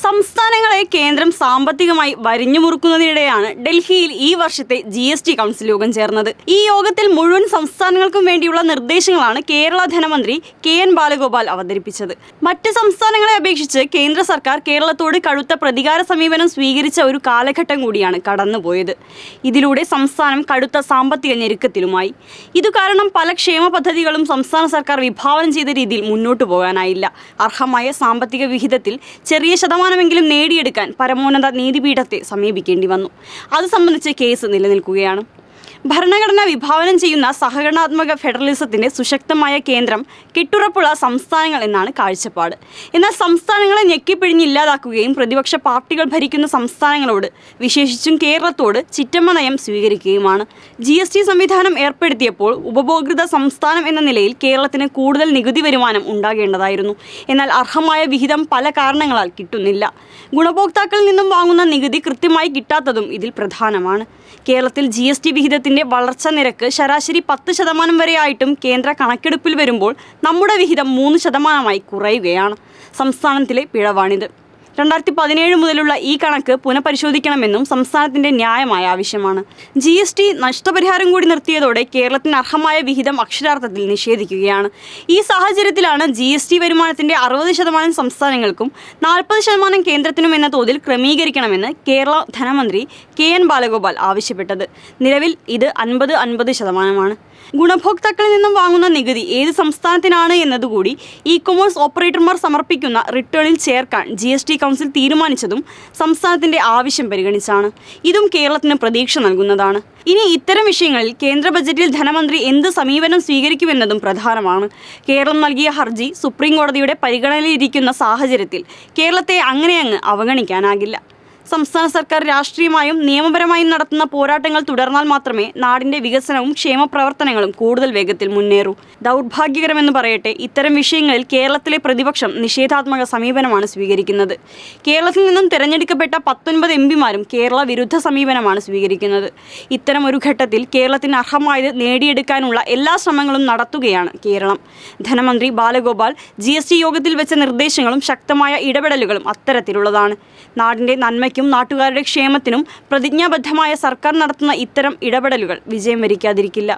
സംസ്ഥാനങ്ങളെ കേന്ദ്രം സാമ്പത്തികമായി വരിഞ്ഞുമുറുക്കുന്നതിനിടെയാണ് ഡൽഹിയിൽ ഈ വർഷത്തെ ജി എസ് ടി കൗൺസിൽ യോഗം ചേർന്നത്. ഈ യോഗത്തിൽ മുഴുവൻ സംസ്ഥാനങ്ങൾക്കും വേണ്ടിയുള്ള നിർദ്ദേശങ്ങളാണ് കേരള ധനമന്ത്രി കെ എൻ ബാലഗോപാൽ അവതരിപ്പിച്ചത്. മറ്റ് സംസ്ഥാനങ്ങളെ അപേക്ഷിച്ച് കേന്ദ്ര സർക്കാർ കേരളത്തോട് കടുത്ത പ്രതികാര സമീപനം സ്വീകരിച്ച ഒരു കാലഘട്ടം കൂടിയാണ് കടന്നുപോയത്. ഇതിലൂടെ സംസ്ഥാനം കടുത്ത സാമ്പത്തിക ഞെരുക്കത്തിലുമായി. ഇതു കാരണം പല ക്ഷേമ പദ്ധതികളും സംസ്ഥാന സർക്കാർ വിഭാവനം ചെയ്ത രീതിയിൽ മുന്നോട്ടു പോകാനായില്ല. അർഹമായ സാമ്പത്തിക വിഹിതത്തിൽ ചെറിയ ശതമാനമെങ്കിലും നേടിയെടുക്കാൻ പരമോന്നത നീതിപീഠത്തെ സമീപിക്കേണ്ടി വന്നു. അത് സംബന്ധിച്ച് കേസ് നിലനിൽക്കുകയാണ്. ഭരണഘടന വിഭാവനം ചെയ്യുന്ന സഹകരണാത്മക ഫെഡറലിസത്തിന്റെ സുശക്തമായ കേന്ദ്രം കെട്ടുറപ്പുള്ള സംസ്ഥാനങ്ങൾ എന്നാണ് കാഴ്ചപ്പാട്. എന്നാൽ സംസ്ഥാനങ്ങളെ ഞെക്കിപ്പിഴിഞ്ഞ് ഇല്ലാതാക്കുകയും പ്രതിപക്ഷ പാർട്ടികൾ ഭരിക്കുന്ന സംസ്ഥാനങ്ങളോട് വിശേഷിച്ചും കേരളത്തോട് ചിറ്റമ്മ നയം സ്വീകരിക്കുകയുമാണ്. ജി എസ് ടി സംവിധാനം ഏർപ്പെടുത്തിയപ്പോൾ ഉപഭോക്തൃ സംസ്ഥാനം എന്ന നിലയിൽ കേരളത്തിന് കൂടുതൽ നികുതി വരുമാനം ഉണ്ടാകേണ്ടതായിരുന്നു. എന്നാൽ അർഹമായ വിഹിതം പല കാരണങ്ങളാൽ കിട്ടുന്നില്ല. ഗുണഭോക്താക്കളിൽ നിന്നും വാങ്ങുന്ന നികുതി കൃത്യമായി കിട്ടാത്തതും ഇതിൽ പ്രധാനമാണ്. കേരളത്തിൽ ജി എസ് ടി വിഹിതത്തിന്റെ വളർച്ചാ നിരക്ക് ശരാശരി പത്ത് ശതമാനം വരെ ആയിട്ടും കേന്ദ്ര കണക്കെടുപ്പിൽ വരുമ്പോൾ നമ്മുടെ വിഹിതം മൂന്ന് ശതമാനമായി കുറയുകയാണ്. സംസ്ഥാനത്തിലെ പിഴവാണിത്. രണ്ടായിരത്തി പതിനേഴ് മുതലുള്ള ഈ കണക്ക് പുനഃപരിശോധിക്കണമെന്നും സംസ്ഥാനത്തിന്റെ ന്യായമായ ആവശ്യമാണ്. ജി എസ് ടി നഷ്ടപരിഹാരം കൂടി നിർത്തിയതോടെ കേരളത്തിന് അർഹമായ വിഹിതം അക്ഷരാർത്ഥത്തിൽ നിഷേധിക്കുകയാണ്. ഈ സാഹചര്യത്തിലാണ് ജി എസ് ടി വരുമാനത്തിന്റെ അറുപത് ശതമാനം സംസ്ഥാനങ്ങൾക്കും നാൽപ്പത് ശതമാനം കേന്ദ്രത്തിനും എന്ന തോതിൽ ക്രമീകരിക്കണമെന്ന് കേരള ധനമന്ത്രി കെ എൻ ബാലഗോപാൽ ആവശ്യപ്പെട്ടത്. നിലവിൽ ഇത് അൻപത് അൻപത് ശതമാനമാണ്. ഗുണഭോക്താക്കളിൽ നിന്നും വാങ്ങുന്ന നികുതി ഏത് സംസ്ഥാനത്തിനാണ് എന്നതുകൂടി ഇ കൊമേഴ്സ് ഓപ്പറേറ്റർമാർ സമർപ്പിക്കുന്ന റിട്ടേണിൽ ചേർക്കാൻ ജി കൗൺസിൽ തീരുമാനിച്ചതും സംസ്ഥാനത്തിന്റെ ആവശ്യം പരിഗണിച്ചാണ്. ഇതും കേരളത്തിന് പ്രതീക്ഷ നൽകുന്നതാണ്. ഇനി ഇത്തരം വിഷയങ്ങളിൽ കേന്ദ്ര ബജറ്റിൽ ധനമന്ത്രി എന്ത് സമീപനം സ്വീകരിക്കുമെന്നതും പ്രധാനമാണ്. കേരളം നൽകിയ ഹർജി സുപ്രീം കോടതിയുടെ പരിഗണനയിലിരിക്കുന്ന സാഹചര്യത്തിൽ കേരളത്തെ അങ്ങനെയങ്ങ് അവഗണിക്കാനാകില്ല. സംസ്ഥാന സർക്കാർ രാഷ്ട്രീയമായും നിയമപരമായും നടത്തുന്ന പോരാട്ടങ്ങൾ തുടർന്നാൽ മാത്രമേ നാടിന്റെ വികസനവും ക്ഷേമ പ്രവർത്തനങ്ങളും കൂടുതൽ വേഗത്തിൽ മുന്നേറൂ. ദൗർഭാഗ്യകരമെന്ന് പറയട്ടെ ഇത്തരം വിഷയങ്ങളിൽ കേരളത്തിലെ പ്രതിപക്ഷം നിഷേധാത്മക സമീപനമാണ് സ്വീകരിക്കുന്നത്. കേരളത്തിൽ നിന്നും തിരഞ്ഞെടുക്കപ്പെട്ട പത്തൊൻപത് എം പിമാരും കേരള വിരുദ്ധ സമീപനമാണ് സ്വീകരിക്കുന്നത്. ഇത്തരം ഒരു ഘട്ടത്തിൽ കേരളത്തിന് അർഹമായത് നേടിയെടുക്കാനുള്ള എല്ലാ ശ്രമങ്ങളും നടത്തുകയാണ് കേരളം. ധനമന്ത്രി ബാലഗോപാൽ ജി യോഗത്തിൽ വെച്ച നിർദ്ദേശങ്ങളും ശക്തമായ ഇടപെടലുകളും അത്തരത്തിലുള്ളതാണ്. നാടിന്റെ നന്മയ്ക്കും നാട്ടുകാരുടെ ക്ഷേമത്തിനും പ്രതിജ്ഞാബദ്ധമായ സർക്കാർ നടത്തുന്ന ഇത്തരം ഇടപെടലുകൾ വിജയം വരിക്കാതിരിക്കില്ല.